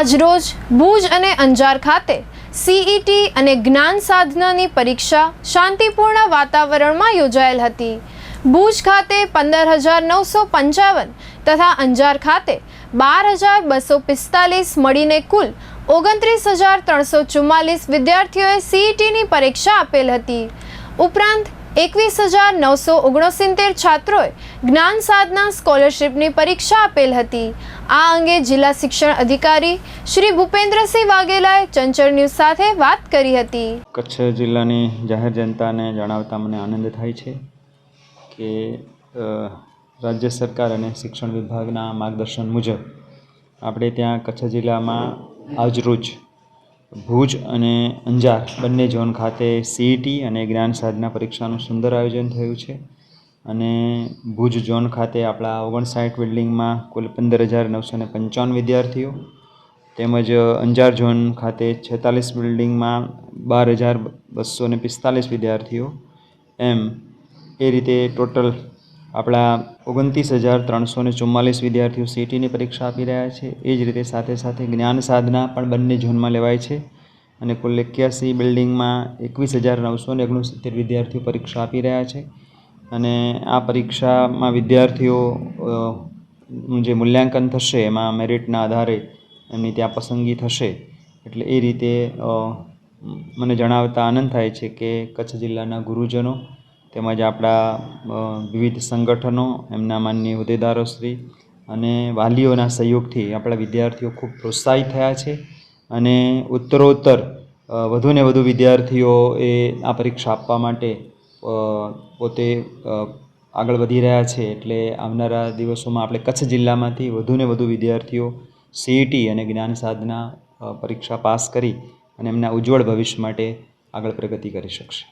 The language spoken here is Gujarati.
આજરોજ ભુજ અને અંજાર ખાતે સીઈટી અને જ્ઞાન સાધનાની પરીક્ષા શાંતિપૂર્ણ વાતાવરણમાં યોજાયેલ હતી. ભુજ ખાતે પંદર હજાર નવસો પંચાવન તથા અંજાર ખાતે બાર હજાર બસો પિસ્તાલીસ મળીને કુલ ઓગણત્રીસ હજાર ત્રણસો ચુમ્માલીસ વિદ્યાર્થીઓએ સીઈટીની પરીક્ષા આપેલ હતી. ઉપરાંત એકવીસ હજાર નવસો ઓગણસિત્તેર છાત્રોએ જ્ઞાન સાધના સ્કોલરશિપની પરીક્ષા આપેલ હતી. આ અંગે જિલ્લા શિક્ષણ અધિકારી શ્રી ભૂપેન્દ્રસિંહ વાઘેલાએ ચંચળ ન્યૂઝ સાથે વાત કરી હતી. કચ્છ જિલ્લાની જાહેર જનતાને જણાવતા મને આનંદ થાય છે કે રાજ્ય સરકાર અને શિક્ષણ વિભાગના માર્ગદર્શન મુજબ આપણે ત્યાં કચ્છ જિલ્લામાં આજરોજ ભુજ અને અંજાર બંને ઝોન ખાતે સીઈટી અને જ્ઞાન સાધના પરીક્ષાનું સુંદર આયોજન થયું છે. અને ભુજ ઝોન ખાતે આપણા ઓગણસાઠ બિલ્ડિંગમાં કુલ પંદર હજાર નવસો ને પંચાવન વિદ્યાર્થીઓ. તેમજ અંજાર ઝોન ખાતે છેતાલીસ બિલ્ડિંગમાં બાર હજાર બસો ને પિસ્તાલીસ વિદ્યાર્થીઓ. એમ એ રીતે ટોટલ આપણા ઓગણત્રીસ હજાર ત્રણસો ને ચુમ્માલીસ વિદ્યાર્થીઓ સીટીની પરીક્ષા આપી રહ્યા છે. એ જ રીતે સાથે સાથે જ્ઞાન સાધના પણ બંને ઝોનમાં લેવાય છે. અને કુલ એક્યાસી બિલ્ડિંગમાં એકવીસ હજાર નવસો ને ઓગણસિત્તેર વિદ્યાર્થીઓ પરીક્ષા આપી રહ્યા છે. અને આ પરીક્ષામાં વિદ્યાર્થીઓ જે મૂલ્યાંકન થશે એમાં મેરિટના આધારે એમની ત્યાં પસંદગી થશે. એટલે એ રીતે મને જણાવતા આનંદ થાય છે કે કચ્છ જિલ્લાના ગુરુજનો તેમજ આપણા વિવિધ સંગઠનો, એમના માનનીય હોદ્દેદારોશ્રી અને વાલીઓના સહયોગથી આપણા વિદ્યાર્થીઓ ખૂબ પ્રોત્સાહિત થયા છે અને ઉત્તરોત્તર વધુને વધુ વિદ્યાર્થીઓ એ આ પરીક્ષા આપવા માટે પોતે આગળ વધી રહ્યા છે. એટલે આવનારા દિવસોમાં આપણે કચ્છ જિલ્લામાંથી વધુને વધુ વિદ્યાર્થીઓ સીઈટી અને જ્ઞાન સાધના પરીક્ષા પાસ કરી અને એમના ઉજ્જવળ ભવિષ્ય માટે આગળ પ્રગતિ કરી શકશે.